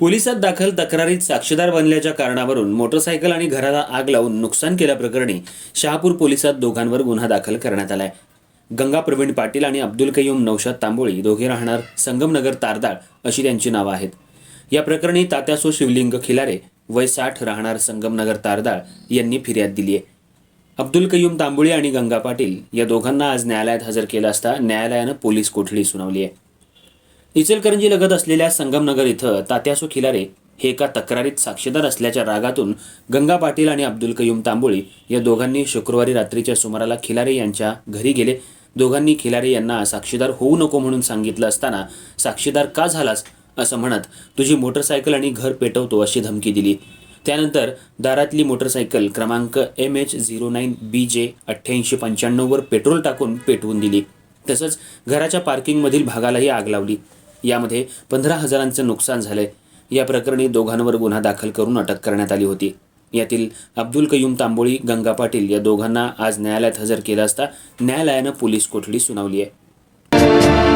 पोलिसात दाखल तक्रारीत साक्षीदार बनल्याच्या कारणावरून मोटरसायकल आणि घराला आग लावून नुकसान केल्याप्रकरणी शहापूर पोलिसात दोघांवर गुन्हा दाखल करण्यात आलाय. गंगा प्रवीण पाटील आणि अब्दुल कय्यूम नौशाद तांबोळी दोघे राहणार संगमनगर तारदाळ अशी त्यांची नावं आहेत. या प्रकरणी तात्यासो शिवलिंग खिलारे वय साठ राहणार संगमनगर तारदाळ यांनी फिर्याद दिली आहे. अब्दुल कय्यूम तांबोळी आणि गंगा पाटील या दोघांना आज न्यायालयात हजर केलं असता न्यायालयानं पोलीस कोठडी सुनावली आहे. इचलकरंजी लगत असलेल्या संगमनगर इथं तात्यासो खिलारे हे एका तक्रारीत साक्षीदार असल्याच्या रागातून गंगा पाटील आणि अब्दुल कयूम तांबोळी या दोघांनी शुक्रवारी रात्रीच्या सुमाराला खिलारे यांच्या घरी गेले. दोघांनी खिलारे यांना साक्षीदार होऊ नको म्हणून सांगितलं असताना साक्षीदार का झालास? असं म्हणत तुझी मोटरसायकल आणि घर पेटवतो अशी धमकी दिली. त्यानंतर दारातली मोटरसायकल क्रमांक M H zero nine B J अठ्ठ्याऐंशी पंच्याण्णववर पेट्रोल टाकून पेटवून दिली. तसंच घराच्या पार्किंगमधील भागालाही आग लावली. यामध्ये पंधरा हजारांचं नुकसान झालंय. या प्रकरणी दोघांवर गुन्हा दाखल करून अटक करण्यात आली होती. यातील अब्दुल कयूम तांबोळी गंगा पाटील या दोघांना आज न्यायालयात हजर केलं असता न्यायालयानं पोलीस कोठडी सुनावली आहे.